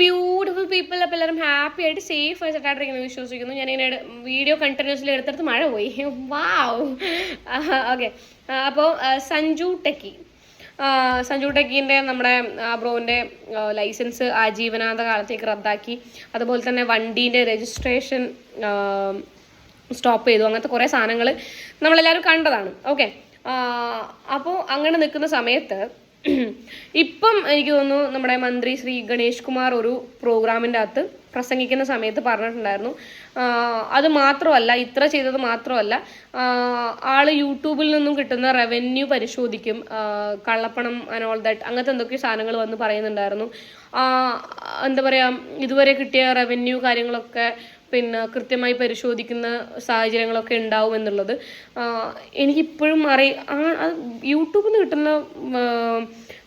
Beautiful people അപ്പോൾ എല്ലാവരും happy ആയിട്ട് സേഫ് ആയിട്ടായിട്ടിരിക്കുന്നു വിശ്വസിക്കുന്നു. ഞാൻ ഇങ്ങനെ വീഡിയോ കണ്ടിന്യൂസ്ലി എടുത്തെടുത്ത് മഴ പോയി. വാവ് ഓക്കെ അപ്പോൾ സഞ്ജു ടെക്കി. സഞ്ജു ടെക്കിന്റെ നമ്മുടെ ബ്രോന്റെ ലൈസൻസ് ആജീവനാന്ത കാലത്തേക്ക് റദ്ദാക്കി. അതുപോലെ തന്നെ വണ്ടീന്റെ രജിസ്ട്രേഷൻ സ്റ്റോപ്പ് ചെയ്തു. അങ്ങനത്തെ കുറേ സാധനങ്ങൾ നമ്മളെല്ലാവരും കണ്ടതാണ്. ഓക്കെ അപ്പോൾ അങ്ങനെ നിൽക്കുന്ന സമയത്ത് ഇപ്പം എനിക്ക് തോന്നുന്നു നമ്മുടെ മന്ത്രി ശ്രീ ഗണേഷ് കുമാർ ഒരു പ്രോഗ്രാമിന്റെ അകത്ത് പ്രസംഗിക്കുന്ന സമയത്ത് പറഞ്ഞിട്ടുണ്ടായിരുന്നു. അത് മാത്രമല്ല ഇത്ര ചെയ്തത് മാത്രമല്ല ആൾ യൂട്യൂബിൽ നിന്നും കിട്ടുന്ന റവന്യൂ പരിശോധിക്കും കള്ളപ്പണം ആൻഡ് ഓൾ ദാറ്റ് അങ്ങനത്തെ എന്തൊക്കെ സാധനങ്ങൾ വന്ന് പറയുന്നുണ്ടായിരുന്നു. എന്താ പറയുക ഇതുവരെ കിട്ടിയ റവന്യൂ കാര്യങ്ങളൊക്കെ പിന്നെ കൃത്യമായി പരിശോധിക്കുന്ന സാഹചര്യങ്ങളൊക്കെ ഉണ്ടാവും എന്നുള്ളത്. എനിക്കിപ്പോഴും അറി ആ യൂട്യൂബിൽ നിന്ന് കിട്ടുന്ന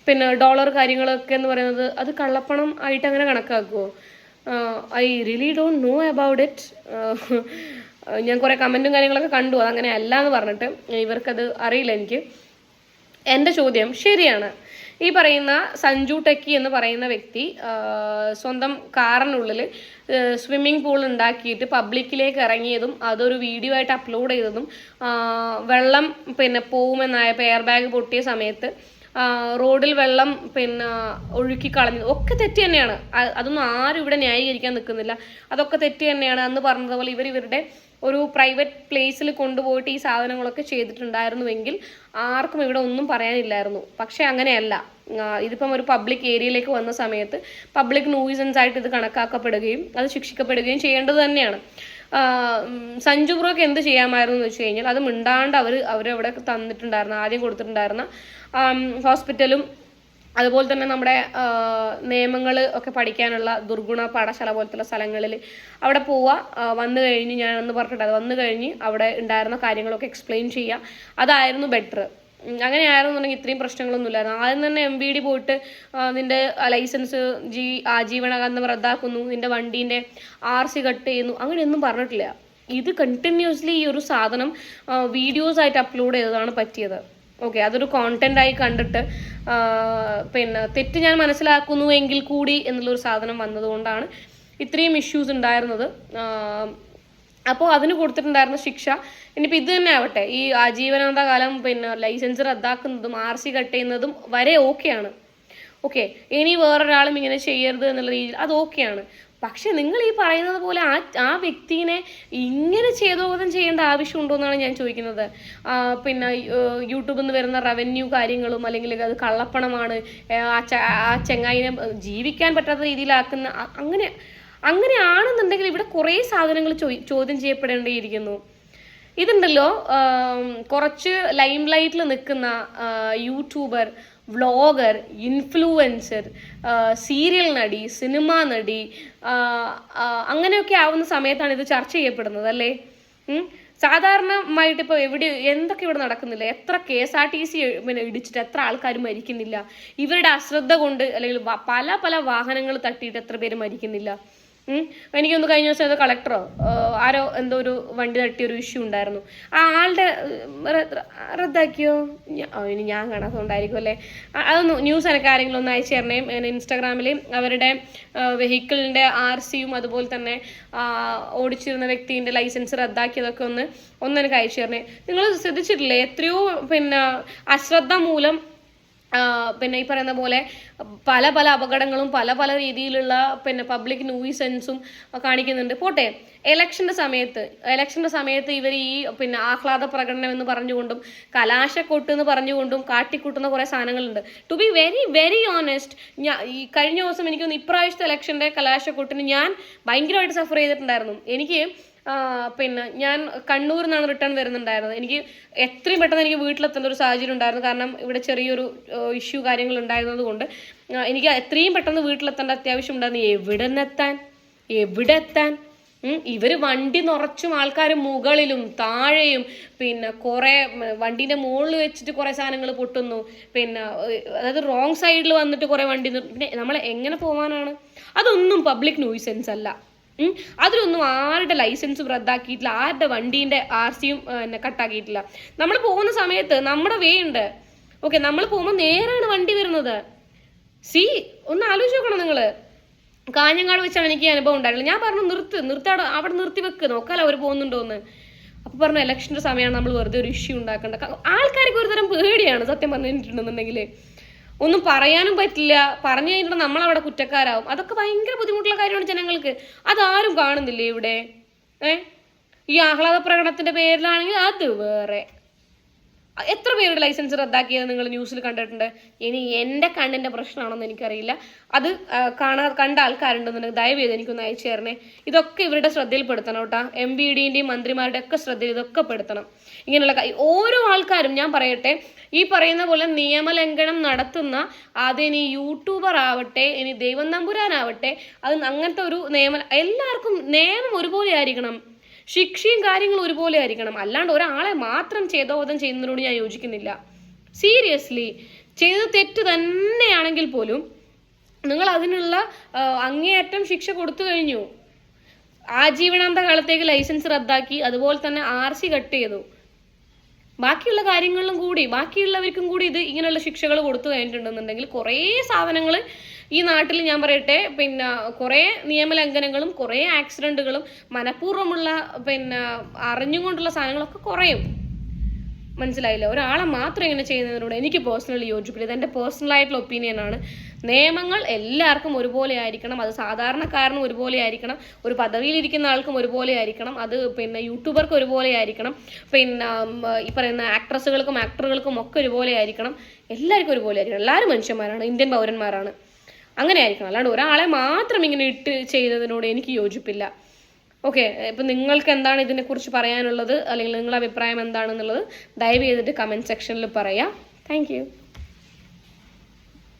പിന്നെ ഡോളർ കാര്യങ്ങളൊക്കെ എന്ന് പറയുന്നത് അത് കള്ളപ്പണം ആയിട്ട് അങ്ങനെ കണക്കാക്കുമോ I really don't know about it. ഞാൻ കുറേ കമന്റും കാര്യങ്ങളൊക്കെ കണ്ടു. അതങ്ങനെ അല്ല എന്ന് പറഞ്ഞിട്ട് ഇവർക്കത് അറിയില്ല എനിക്ക്. എന്റെ ചോദ്യം ശരിയാണ്. ഈ പറയുന്ന സഞ്ജു ടെക്കി എന്ന് പറയുന്ന വ്യക്തി സ്വന്തം കാറിനുള്ളിൽ സ്വിമ്മിംഗ് പൂൾ ഉണ്ടാക്കിയിട്ട് പബ്ലിക്കിലേക്ക് ഇറങ്ങിയതും അതൊരു വീഡിയോ ആയിട്ട് അപ്ലോഡ് ചെയ്തതും വെള്ളം പിന്നെ പോകുമെന്നായപ്പോൾ എയർ ബാഗ് പൊട്ടിയ സമയത്ത് റോഡിൽ വെള്ളം പിന്നെ ഒഴുക്കി കളഞ്ഞത് ഒക്കെ തെറ്റ് തന്നെയാണ്. അതൊന്നും ആരും ഇവിടെ ന്യായീകരിക്കാൻ നിൽക്കുന്നില്ല. അതൊക്കെ തെറ്റ് തന്നെയാണ് അന്ന് പറഞ്ഞതുപോലെ ഇവർ ഇവരുടെ ഒരു പ്രൈവറ്റ് പ്ലേസിൽ കൊണ്ടുപോയിട്ട് ഈ സാധനങ്ങളൊക്കെ ചെയ്തിട്ടുണ്ടായിരുന്നുവെങ്കിൽ ആർക്കും ഇവിടെ ഒന്നും പറയാനില്ലായിരുന്നു. പക്ഷേ അങ്ങനെയല്ല. ഇതിപ്പം ഒരു പബ്ലിക് ഏരിയയിലേക്ക് വന്ന സമയത്ത് പബ്ലിക് നൂയിസൻസ് ആയിട്ട് ഇത് കണക്കാക്കപ്പെടുകയും അത് ശിക്ഷിക്കപ്പെടുകയും ചെയ്യേണ്ടത് തന്നെയാണ്. സഞ്ജു ബ്രോക്ക് എന്ത് ചെയ്യാമായിരുന്നു എന്ന് വെച്ച് കഴിഞ്ഞാൽ അത് മിണ്ടാണ്ട് അവർ അവരവിടെ തന്നിട്ടുണ്ടായിരുന്ന ആദ്യം കൊടുത്തിട്ടുണ്ടായിരുന്ന ഹോസ്പിറ്റലും അതുപോലെ തന്നെ നമ്മുടെ നിയമങ്ങൾ ഒക്കെ പഠിക്കാനുള്ള ദുർഗുണ പാഠശാല പോലത്തുള്ള സ്ഥലങ്ങളിൽ അവിടെ പോവുക വന്നു കഴിഞ്ഞ് ഞാൻ എന്ന് പറഞ്ഞിട്ടുണ്ട് അത് വന്നു കഴിഞ്ഞ് അവിടെ ഉണ്ടായിരുന്ന കാര്യങ്ങളൊക്കെ എക്സ്പ്ലെയിൻ ചെയ്യുക അതായിരുന്നു ബെറ്റർ അങ്ങനെ ആയിരുന്നുണ്ടെങ്കിൽ ഇത്രയും പ്രശ്നങ്ങളൊന്നും ഇല്ലായിരുന്നു ആദ്യം തന്നെ എം ബി ഡി പോയിട്ട് നിന്റെ ലൈസൻസ് ജി ആജീവനാന്തം റദ്ദാക്കുന്നു നിന്റെ വണ്ടീന്റെ ആർ സി കട്ട് ചെയ്യുന്നു അങ്ങനെയൊന്നും പറഞ്ഞിട്ടില്ല. ഇത് കണ്ടിന്യൂസ്ലി ഈ ഒരു സാധനം വീഡിയോസ് ആയിട്ട് അപ്ലോഡ് ചെയ്തതാണ് പറ്റിയത്. ഓക്കെ അതൊരു കോണ്ടന്റ് ആയി കണ്ടിട്ട് പിന്നെ തെറ്റ് ഞാൻ മനസ്സിലാക്കുന്നു എങ്കിൽ കൂടി എന്നുള്ളൊരു സാധനം വന്നതുകൊണ്ടാണ് ഇത്രയും ഇഷ്യൂസ് ഉണ്ടായിരുന്നത്. അപ്പോൾ അതിന് കൊടുത്തിട്ടുണ്ടായിരുന്ന ശിക്ഷ ഇനിയിപ്പോൾ ഇത് തന്നെ ആവട്ടെ. ഈ ആജീവനാന്ത കാലം പിന്നെ ലൈസൻസ് റദ്ദാക്കുന്നതും ആർ സി കട്ട് ചെയ്യുന്നതും വരെ ഓക്കെയാണ് ഓക്കെ ഇനി വേറൊരാളും ഇങ്ങനെ ചെയ്യരുത് എന്നുള്ള രീതിയിൽ അത് ഓക്കെയാണ് പക്ഷെ നിങ്ങൾ ഈ പറയുന്നത് പോലെ ആ ആ വ്യക്തിനെ ഇങ്ങനെ ചെയ്തോധം ചെയ്യേണ്ട ആവശ്യമുണ്ടോ എന്നാണ് ഞാൻ ചോദിക്കുന്നത്. പിന്നെ യൂട്യൂബിൽ നിന്ന് വരുന്ന റവന്യൂ കാര്യങ്ങളും അല്ലെങ്കിൽ അത് കള്ളപ്പണമാണ് ആ ചെങ്ങായിനെ ജീവിക്കാൻ പറ്റാത്ത രീതിയിലാക്കുന്ന അങ്ങനെ അങ്ങനെയാണെന്നുണ്ടെങ്കിൽ ഇവിടെ കുറേ സാധനങ്ങൾ ചോദ്യം ചെയ്യപ്പെടേണ്ടിയിരിക്കുന്നു ഇതുണ്ടല്ലോ കുറച്ച് ലൈം ലൈറ്റിൽ നിൽക്കുന്ന യൂട്യൂബർ വ്ളോഗർ ഇൻഫ്ലുവൻസർ സീരിയൽ നടി സിനിമാ നടി അങ്ങനെയൊക്കെ ആവുന്ന സമയത്താണ് ഇത് ചർച്ച ചെയ്യപ്പെടുന്നത് അല്ലേ? സാധാരണമായിട്ട് ഇപ്പോൾ എവിടെ എന്തൊക്കെ ഇവിടെ നടക്കുന്നില്ല എത്ര K S R T C പിന്നെ ഇടിച്ചിട്ട് എത്ര ആൾക്കാർ മരിക്കുന്നില്ല ഇവരുടെ അശ്രദ്ധ കൊണ്ട് അല്ലെങ്കിൽ പല പല വാഹനങ്ങൾ തട്ടിയിട്ട് എത്ര പേര് മരിക്കുന്നില്ല. എനിക്കൊന്ന് കഴിഞ്ഞ ദിവസം അത് കളക്ടറോ ആരോ എന്തോ ഒരു വണ്ടി തട്ടിയ ഒരു ഇഷ്യൂ ഉണ്ടായിരുന്നു. ആ ആളുടെ റദ്ദാക്കിയോ? ഇനി ഞാൻ കാണാത്തതുകൊണ്ടായിരിക്കും അല്ലേ? അതൊന്ന് ന്യൂസ് എനിക്ക് ആരെങ്കിലും ഒന്ന് അയച്ചു തരണേ. ഇൻസ്റ്റാഗ്രാമിൽ അവരുടെ വെഹിക്കിളിന്റെ ആർ സിയും അതുപോലെ തന്നെ ഓടിച്ചിരുന്ന വ്യക്തിന്റെ ലൈസൻസ് റദ്ദാക്കിയതൊക്കെ ഒന്ന് ഒന്ന് എനിക്ക് അയച്ചു തരണേ. നിങ്ങൾ ശ്രദ്ധിച്ചിട്ടില്ലേ? എത്രയോ പിന്നെ അശ്രദ്ധ മൂലം പിന്നെ ഈ പറയുന്ന പോലെ പല പല അപകടങ്ങളും പല പല രീതിയിലുള്ള പിന്നെ പബ്ലിക് ന്യൂസൻസും കാണിക്കുന്നുണ്ട്. പോട്ടെ എലക്ഷന്റെ സമയത്ത് എലക്ഷന്റെ സമയത്ത് ഇവർ ഈ പിന്നെ ആഹ്ലാദ പ്രകടനം എന്ന് പറഞ്ഞുകൊണ്ടും കലാശക്കൊട്ട് എന്ന് പറഞ്ഞുകൊണ്ടും കാട്ടിക്കൂട്ടുന്ന കുറേ സാധനങ്ങളുണ്ട്. To be very very honest ഞാൻ ഈ കഴിഞ്ഞ ദിവസം എനിക്കൊന്ന് ഇപ്രാവശ്യത്തെ ഇലക്ഷന്റെ കലാശക്കൊട്ടിന് ഞാൻ ഭയങ്കരമായിട്ട് സഫർ ചെയ്തിട്ടുണ്ടായിരുന്നു. എനിക്ക് പിന്നെ ഞാൻ കണ്ണൂരിൽ നിന്നാണ് റിട്ടേൺ വരുന്നുണ്ടായിരുന്നത്. എനിക്ക് എത്രയും പെട്ടെന്ന് എനിക്ക് വീട്ടിലെത്തേണ്ട ഒരു സാഹചര്യം ഉണ്ടായിരുന്നു. കാരണം ഇവിടെ ചെറിയൊരു ഇഷ്യൂ കാര്യങ്ങൾ ഉണ്ടായിരുന്നത് കൊണ്ട് എനിക്ക് എത്രയും പെട്ടെന്ന് വീട്ടിലെത്തേണ്ട അത്യാവശ്യം ഉണ്ടായിരുന്നു. എവിടെ നിന്നെത്താൻ എവിടെ എത്താൻ ഇവർ വണ്ടി നിറച്ചും ആൾക്കാർ മുകളിലും താഴെയും പിന്നെ കുറേ വണ്ടീന്റെ മുകളിൽ വെച്ചിട്ട് കുറേ സാധനങ്ങൾ പൊട്ടുന്നു. പിന്നെ അതായത് റോങ് സൈഡിൽ വന്നിട്ട് കുറേ വണ്ടി പിന്നെ നമ്മൾ എങ്ങനെ പോകാനാണ് അതൊന്നും പബ്ലിക് ന്യൂസൻസ് അല്ല. അതിലൊന്നും ആരുടെ ലൈസൻസും റദ്ദാക്കിയിട്ടില്ല? ആരുടെ വണ്ടീന്റെ ആർ സിയും കട്ടാക്കിയിട്ടില്ല? നമ്മൾ പോകുന്ന സമയത്ത് നമ്മുടെ വേ ഉണ്ട്. ഓക്കെ നമ്മൾ പോകുമ്പോൾ നേരാണ് വണ്ടി വരുന്നത്. സി ഒന്ന് ആലോചിച്ച് നോക്കണം നിങ്ങൾ കാഞ്ഞങ്ങാട് വെച്ചാണ് എനിക്ക് അനുഭവം ഉണ്ടായിരുന്നത്. ഞാൻ പറഞ്ഞു നിർത്ത് നിർത്താട അവിടെ നിർത്തി വെക്ക്. നോക്കാലോ അവർ പോകുന്നുണ്ടോന്ന്. അപ്പൊ പറഞ്ഞു ഇലക്ഷന്റെ സമയമാണ് നമ്മൾ വെറുതെ ഒരു ഇഷ്യൂ ഉണ്ടാക്കേണ്ട ആൾക്കാർക്ക് ഒരു തരം പേടിയാണ് സത്യം പറഞ്ഞിട്ടുണ്ടെന്നുണ്ടെങ്കിൽ ഒന്നും പറയാനും പറ്റില്ല. പറഞ്ഞു കഴിഞ്ഞിട്ട് നമ്മളവിടെ കുറ്റക്കാരാവും. അതൊക്കെ ഭയങ്കര ബുദ്ധിമുട്ടുള്ള കാര്യമാണ് ജനങ്ങൾക്ക്. അതാരും കാണുന്നില്ലേ ഇവിടെ? ഏ? ഈ ആഹ്ലാദ പ്രകടനത്തിന്റെ പേരിലാണെങ്കിൽ അത് വേറെ. എത്ര പേരുടെ ലൈസൻസ് റദ്ദാക്കിയത് നിങ്ങൾ ന്യൂസിൽ കണ്ടിട്ടുണ്ട്? ഇനി എന്റെ കണ്ണിന്റെ പ്രശ്നമാണെന്ന് എനിക്കറിയില്ല. അത് കാണാ കണ്ട ആൾക്കാരുണ്ടെന്നുണ്ടെങ്കിൽ ദയവേത് എനിക്കൊന്ന് അയച്ചു തരണേ. ഇതൊക്കെ ഇവരുടെ ശ്രദ്ധയിൽപ്പെടുത്തണം കേട്ടോ. എം ബി ഡിന്റെയും മന്ത്രിമാരുടെ ഒക്കെ ശ്രദ്ധയിൽ ഇതൊക്കെ പെടുത്തണം. ഇങ്ങനെയുള്ള ഓരോ ആൾക്കാരും ഞാൻ പറയട്ടെ ഈ പറയുന്ന പോലെ നിയമലംഘനം നടത്തുന്ന അത് ഇനി യൂട്യൂബർ ആവട്ടെ ഇനി ദൈവം നമ്പുരാനാവട്ടെ അത് അങ്ങനത്തെ ഒരു നിയമ എല്ലാവർക്കും നിയമം ഒരുപോലെ ആയിരിക്കണം. ശിക്ഷയും കാര്യങ്ങളും ഒരുപോലെ ആയിരിക്കണം. അല്ലാണ്ട് ഒരാളെ മാത്രം ചേതോവധം ചെയ്യുന്നതിനോട് ഞാൻ യോജിക്കുന്നില്ല. സീരിയസ്ലി ചെയ്ത് തെറ്റ് തന്നെയാണെങ്കിൽ പോലും നിങ്ങൾ അതിനുള്ള അങ്ങേയറ്റം ശിക്ഷ കൊടുത്തു കഴിഞ്ഞു. ആജീവനാന്ത കാലത്തേക്ക് ലൈസൻസ് റദ്ദാക്കി അതുപോലെ തന്നെ ആർ സി കട്ട് ചെയ്തു. ബാക്കിയുള്ള കാര്യങ്ങളിലും കൂടി ബാക്കിയുള്ളവർക്കും കൂടി ഇത് ഇങ്ങനെയുള്ള ശിക്ഷകൾ കൊടുത്തു കഴിഞ്ഞിട്ടുണ്ടെന്നുണ്ടെങ്കിൽ കുറേ സാധനങ്ങൾ ഈ നാട്ടിൽ ഞാൻ പറയട്ടെ പിന്നെ കുറേ നിയമലംഘനങ്ങളും കുറേ ആക്സിഡന്റുകളും മനഃപൂർവമുള്ള പിന്നെ അറിഞ്ഞുകൊണ്ടുള്ള സാധനങ്ങളൊക്കെ കുറയും. മനസ്സിലായില്ല? ഒരാളെ മാത്രം ഇങ്ങനെ ചെയ്യുന്നതിനോട് എനിക്ക് പേഴ്സണലി യോജിപ്പില്ല. ഇത് എന്റെ പേഴ്സണൽ ആയിട്ടുള്ള ഒപ്പീനിയൻ ആണ്. നിയമങ്ങൾ എല്ലാവർക്കും ഒരുപോലെ ആയിരിക്കണം. അത് സാധാരണക്കാരനും ഒരുപോലെ ആയിരിക്കണം. ഒരു പദവിയിലിരിക്കുന്ന ആൾക്കും ഒരുപോലെ ആയിരിക്കണം. അത് പിന്നെ യൂട്യൂബർക്കും ഒരുപോലെ ആയിരിക്കണം. പിന്നെ ഈ പറയുന്ന ആക്ട്രസുകൾക്കും ആക്ടറുകൾക്കും ഒക്കെ ഒരുപോലെ ആയിരിക്കണം. എല്ലാവർക്കും ഒരുപോലെ ആയിരിക്കണം. എല്ലാവരും മനുഷ്യന്മാരാണ്. ഇന്ത്യൻ പൗരന്മാരാണ്. അങ്ങനെ ആയിരിക്കണം അല്ലാണ്ട് ഒരാളെ മാത്രം ഇങ്ങനെ ഇട്ട് ചെയ്തതിനോട് എനിക്ക് യോജിപ്പില്ല. ഓക്കെ ഇപ്പം നിങ്ങൾക്ക് എന്താണ് ഇതിനെക്കുറിച്ച് പറയാനുള്ളത്? അല്ലെങ്കിൽ നിങ്ങളുടെ അഭിപ്രായം എന്താണെന്നുള്ളത് ദയവ് ചെയ്തിട്ട് കമന്റ് സെക്ഷനിൽ പറയാം. താങ്ക്